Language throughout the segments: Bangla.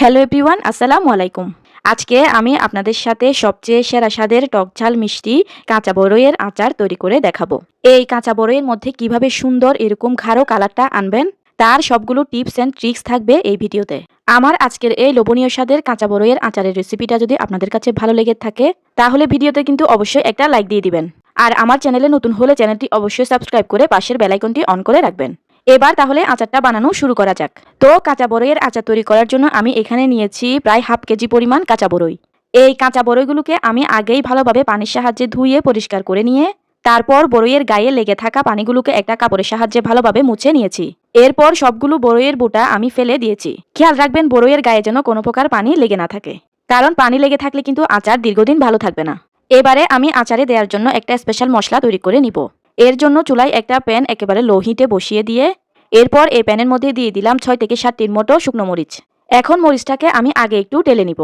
হ্যালো এভরিওয়ান, আসসালামু আলাইকুম। আজকে আমি আপনাদের সাথে সবচেয়ে সেরা স্বাদের টকঝাল মিষ্টি কাঁচা বড়ইয়ের আচার তৈরি করে দেখাবো। এই কাঁচা বড়ইয়ের মধ্যে কীভাবে সুন্দর এরকম ঘাড়ো কালারটা আনবেন, তার সবগুলো টিপস অ্যান্ড ট্রিক্স থাকবে এই ভিডিওতে। আমার আজকের এই লোভনীয় স্বাদের কাঁচা বড়ইয়ের আচারের রেসিপিটা যদি আপনাদের কাছে ভালো লেগে থাকে, তাহলে ভিডিওতে কিন্তু অবশ্যই একটা লাইক দিয়ে দিবেন। আর আমার চ্যানেলে নতুন হলে চ্যানেলটি অবশ্যই সাবস্ক্রাইব করে পাশের বেলাইকনটি অন করে রাখবেন। এবার তাহলে আচারটা বানানো শুরু করা যাক। তো কাঁচা বড়ইয়ের আচার তৈরি করার জন্য আমি এখানে নিয়েছি প্রায় হাফ কেজি পরিমাণ কাঁচা বড়ই। এই কাঁচা বড়ইগুলোকে আমি আগেই ভালোভাবে পানির সাহায্যে ধুয়ে পরিষ্কার করে নিয়ে তারপর বড়ইয়ের গায়ে লেগে থাকা পানিগুলোকে একটা কাপড়ের সাহায্যে ভালোভাবে মুছে নিয়েছি। এরপর সবগুলো বড়ইয়ের বোটা আমি ফেলে দিয়েছি। খেয়াল রাখবেন বড়ইয়ের গায়ে যেন কোনো প্রকার পানি লেগে না থাকে। কারণ পানি লেগে থাকলে কিন্তু আচার দীর্ঘদিন ভালো থাকবে না। এবারে আমি আচারে দেওয়ার জন্য একটা স্পেশাল মশলা তৈরি করে নিব। এর জন্য চুলায় একটা প্যান একেবারে লোহিতে বসিয়ে দিয়ে এরপর এই প্যানের মধ্যে দিয়ে দিলাম ছয় থেকে সাতটির মতো শুকনো মরিচ। এখন মরিচটাকে আমি আগে একটু টেলে নিব।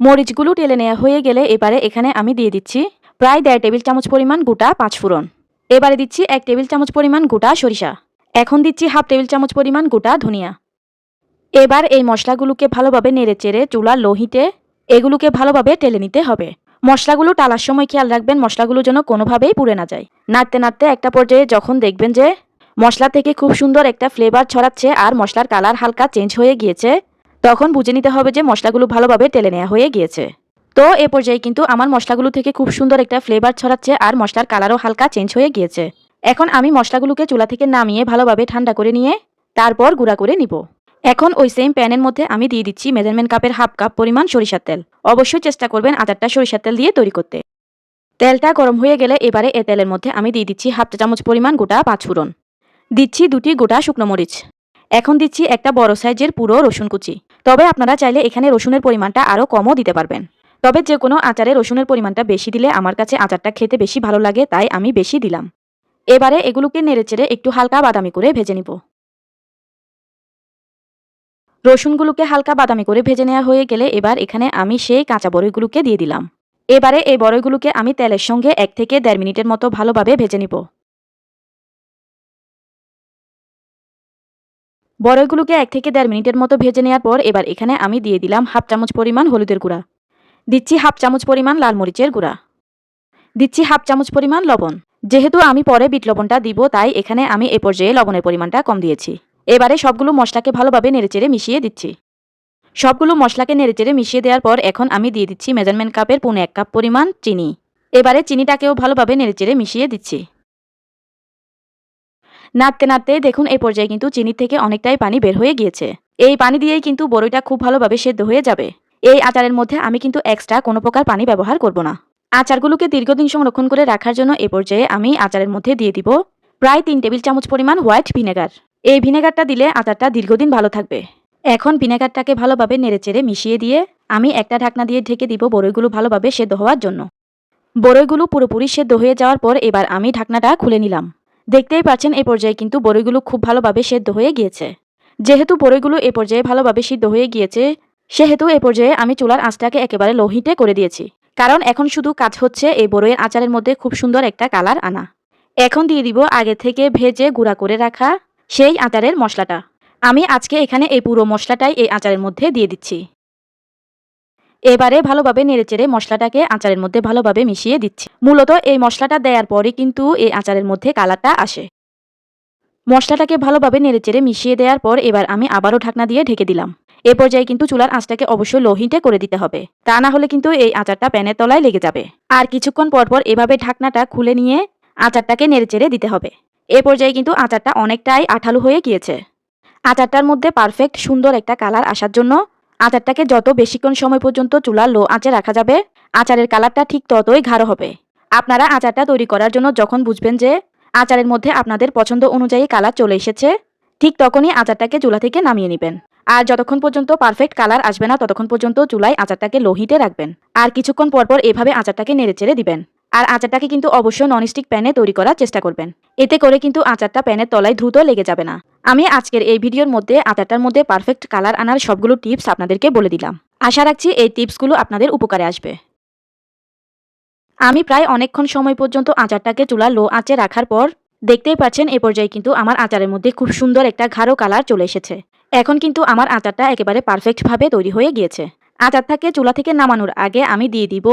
মরিচগুলো টেলে নেওয়া হয়ে গেলে এবারে এখানে আমি দিয়ে দিচ্ছি প্রায় দেড় টেবিল চামচ পরিমাণ গোটা পাঁচফোড়ন। এবারে দিচ্ছি এক টেবিল চামচ পরিমাণ গোটা সরিষা। এখন দিচ্ছি হাফ টেবিল চামচ পরিমাণ গোটা ধনিয়া। এবার এই মশলাগুলোকে ভালোভাবে নেড়ে চেড়ে চুলার লোহিতে এগুলোকে ভালোভাবে টেলে নিতে হবে। মশলাগুলো টালার সময় খেয়াল রাখবেন, মশলাগুলো যেন কোনোভাবেই পুড়ে না যায়। নাড়তে নাড়তে একটা পর্যায়ে যখন দেখবেন যে মশলা থেকে খুব সুন্দর একটা ফ্লেভার ছড়াচ্ছে আর মশলার কালার হালকা চেঞ্জ হয়ে গিয়েছে, তখন বুঝে নিতে হবে যে মশলাগুলো ভালোভাবে টেলে নেওয়া হয়ে গিয়েছে। তো এ পর্যায়ে কিন্তু আমার মশলাগুলো থেকে খুব সুন্দর একটা ফ্লেভার ছড়াচ্ছে আর মশলার কালারও হালকা চেঞ্জ হয়ে গিয়েছে। এখন আমি মশলাগুলোকে চুলা থেকে নামিয়ে ভালোভাবে ঠান্ডা করে নিয়ে, তারপর গুঁড়া করে নিব। এখন ওই সেম প্যানের মধ্যে আমি দিয়ে দিচ্ছি মেজারমেন্ট কাপের হাফ কাপ পরিমাণ সরিষার তেল। অবশ্যই চেষ্টা করবেন আচারটা সরিষার তেল দিয়ে তৈরি করতে। তেলটা গরম হয়ে গেলে এবারে এ তেলের মধ্যে আমি দিয়ে দিচ্ছি হাফ চা চামচ পরিমাণ গোটা পাঁচফোড়ন দিচ্ছি দুটি গোটা শুকনো মরিচ। এখন দিচ্ছি একটা বড় সাইজের পুরো রসুন কুচি। তবে আপনারা চাইলে এখানে রসুনের পরিমাণটা আরও কমও দিতে পারবেন। তবে যে কোনো আচারে রসুনের পরিমাণটা বেশি দিলে আমার কাছে আচারটা খেতে বেশি ভালো লাগে, তাই আমি বেশি দিলাম। এবারে এগুলোকে নেড়েচেড়ে একটু হালকা বাদামি করে ভেজে নিব। রসুনগুলোকে হালকা বাদামি করে ভেজে নেওয়া হয়ে গেলে এবার এখানে আমি সেই কাঁচা বড়ইগুলোকে দিয়ে দিলাম। এবারে এই বড়ইগুলোকে আমি তেলের সঙ্গে এক থেকে দেড় মিনিটের মতো ভালোভাবে ভেজে নিব। বড়ইগুলোকে এক থেকে দেড় মিনিটের মতো ভেজে নেওয়ার পর এবার এখানে আমি দিয়ে দিলাম হাফ চামচ পরিমাণ হলুদের গুঁড়া। দিচ্ছি হাফ চামচ পরিমাণ লাল মরিচের গুঁড়া। দিচ্ছি হাফ চামচ পরিমাণ লবণ। যেহেতু আমি পরে বিট লবণটা দিব, তাই এখানে আমি এ পর্যায়ে লবণের পরিমাণটা কম দিয়েছি। এবারে সবগুলো মশলাকে ভালোভাবে নেড়েচেড়ে মিশিয়ে দিচ্ছি। সবগুলো মশলাকে নেড়েচেড়ে মিশিয়ে দেওয়ার পর এখন আমি দিয়ে দিচ্ছি মেজারমেন্ট কাপের পুনে এক কাপ পরিমাণ চিনি। এবারে চিনিটাকেও ভালোভাবে নেড়েচেড়ে মিশিয়ে দিচ্ছি। নাড়তে নাড়তে দেখুন এই পর্যায়ে কিন্তু চিনি থেকে অনেকটাই পানি বের হয়ে গিয়েছে। এই পানি দিয়েই কিন্তু বড়ইটা খুব ভালোভাবে সেদ্ধ হয়ে যাবে। এই আচারের মধ্যে আমি কিন্তু এক্সট্রা কোনো প্রকার পানি ব্যবহার করব না। আচারগুলোকে দীর্ঘদিন সংরক্ষণ করে রাখার জন্য এ পর্যায়ে আমি আচারের মধ্যে দিয়ে দিব প্রায় তিন টেবিল চামচ পরিমাণ হোয়াইট ভিনেগার। এই ভিনেগারটা দিলে আচারটা দীর্ঘদিন ভালো থাকবে। এখন ভিনেগারটাকে ভালোভাবে নেড়েচেড়ে মিশিয়ে দিয়ে আমি একটা ঢাকনা দিয়ে ঢেকে দিব বড়ইগুলো ভালোভাবে সেদ্ধ হওয়ার জন্য। বড়ইগুলো পুরোপুরি সেদ্ধ হয়ে যাওয়ার পর এবার আমি ঢাকনাটা খুলে নিলাম। দেখতেই পাচ্ছেন এই পর্যায়ে কিন্তু বড়ইগুলো খুব ভালোভাবে সেদ্ধ হয়ে গিয়েছে। যেহেতু বড়ইগুলো এ পর্যায়ে ভালোভাবে সিদ্ধ হয়ে গিয়েছে, সেহেতু এ পর্যায়ে আমি চুলার আঁচটাকে একেবারে লোহিতে করে দিয়েছি। কারণ এখন শুধু কাজ হচ্ছে এই বড়ইয়ের আচারের মধ্যে খুব সুন্দর একটা কালার আনা। এখন দিয়ে দিব আগে থেকে ভেজে গুঁড়া করে রাখা সেই আচারের মশলাটা। আমি আজকে এখানে এই পুরো মশলাটাই এই আচারের মধ্যে দিয়ে দিচ্ছি। এবারে ভালোভাবে নেড়েচেড়ে মশলাটাকে আচারের মধ্যে ভালোভাবে মিশিয়ে দিচ্ছি। মূলত এই মশলাটা দেওয়ার পরে কিন্তু এই আচারের মধ্যে কালারটা আসে। মশলাটাকে ভালোভাবে নেড়েচেড়ে মিশিয়ে দেওয়ার পর এবার আমি আবারও ঢাকনা দিয়ে ঢেকে দিলাম। এ পর্যায়ে কিন্তু চুলার আঁচটাকে অবশ্যই লোহিটে করে দিতে হবে। তা না হলে কিন্তু এই আচারটা প্যানের তলায় লেগে যাবে। আর কিছুক্ষণ পরপর এভাবে ঢাকনাটা খুলে নিয়ে আচারটাকে নেড়েচেড়ে দিতে হবে। এ পর্যায়ে কিন্তু আচারটা অনেকটাই আঠালো হয়ে গিয়েছে। আচারটার মধ্যে পারফেক্ট সুন্দর একটা কালার আসার জন্য আচারটাকে যত বেশিক্ষণ সময় পর্যন্ত চুলার লো আঁচে রাখা যাবে, আচারের কালারটা ঠিক ততই গাঢ় হবে। আপনারা আচারটা তৈরি করার জন্য যখন বুঝবেন যে আচারের মধ্যে আপনাদের পছন্দ অনুযায়ী কালার চলে এসেছে, ঠিক তখনই আচারটাকে চুলা থেকে নামিয়ে নেবেন। আর যতক্ষণ পর্যন্ত পারফেক্ট কালার আসবে না, ততক্ষণ পর্যন্ত চুলায় আচারটাকে লোহিতে রাখবেন। আর কিছুক্ষণ পরপর এভাবে আচারটাকে নেড়ে চেড়ে দিবেন। আর আচারটাকে কিন্তু অবশ্যই ননস্টিক প্যানে তৈরি করার চেষ্টা করবেন। এতে করে কিন্তু আচারটা প্যানের তলায় দ্রুত লেগে যাবে না। আমি আজকের এই ভিডিওর মধ্যে আচারটার মধ্যে পারফেক্ট কালার আনার সবগুলো টিপস আপনাদেরকে বলে দিলাম। আশা রাখছি এই টিপসগুলো আপনাদের উপকারে আসবে। আমি প্রায় অনেকক্ষণ সময় পর্যন্ত আচারটাকে চুলা লো আঁচে রাখার পর দেখতেই পাচ্ছেন এ পর্যায়ে কিন্তু আমার আচারের মধ্যে খুব সুন্দর একটা ঘাড়ো কালার চলে এসেছে। এখন কিন্তু আমার আচারটা একেবারে পারফেক্টভাবে তৈরি হয়ে গিয়েছে। আচারটাকে চুলা থেকে নামানোর আগে আমি দিয়ে দিব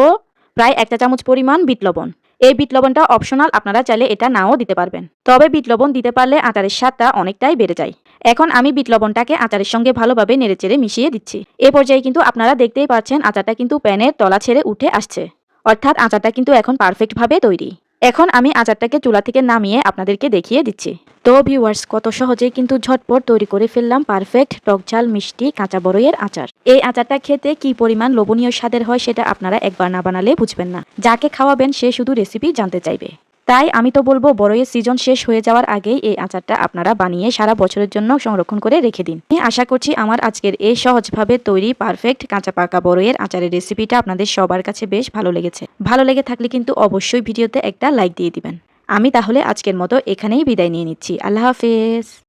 প্রায় একটা চামচ পরিমাণ বিট লবণ। এই বিট লবণটা অপশনাল আপনারা চাইলে এটা নাও দিতে পারবেন। তবে বিট লবণ দিতে পারলে আচারের স্বাদটা অনেকটাই বেড়ে যায়। এখন আমি বিট লবণটাকে আচারের সঙ্গে ভালোভাবে নেড়েচেড়ে মিশিয়ে দিচ্ছি। এ পর্যায়ে কিন্তু আপনারা দেখতেই পাচ্ছেন, আচারটা কিন্তু প্যানের তলা ছেড়ে উঠে আসছে। অর্থাৎ আচারটা কিন্তু এখন পারফেক্টভাবে তৈরি। এখন আমি আচারটাকে চুলা থেকে নামিয়ে আপনাদেরকে দেখিয়ে দিচ্ছি। তো ভিউয়ার্স কত সহজে কিন্তু ঝটপট তৈরি করে ফেললাম পারফেক্ট টকঝাল মিষ্টি কাঁচা বড়ইয়ের আচার। এই আচারটা খেতে কি পরিমাণ লোভনীয় স্বাদের হয় সেটা আপনারা একবার না বানালে বুঝবেন না। যাকে খাওয়াবেন সে শুধু রেসিপি জানতে চাইবে। তাই আমি তো বলব, বড়ইয়ের সিজন শেষ হয়ে যাওয়ার আগেই এই আচারটা আপনারা বানিয়ে সারা বছরের জন্য সংরক্ষণ করে রেখে দিন। আমি আশা করছি আমার আজকের এই সহজভাবে তৈরি পারফেক্ট কাঁচা পাকা বড়ইয়ের আচারের রেসিপিটা আপনাদের সবার কাছে বেশ ভালো লেগেছে। ভালো লেগে থাকলে কিন্তু অবশ্যই ভিডিওতে একটা লাইক দিয়ে দিবেন। আমি তাহলে আজকের মতো এখানেই বিদায় নিয়ে নিচ্ছি। আল্লাহ হাফেজ।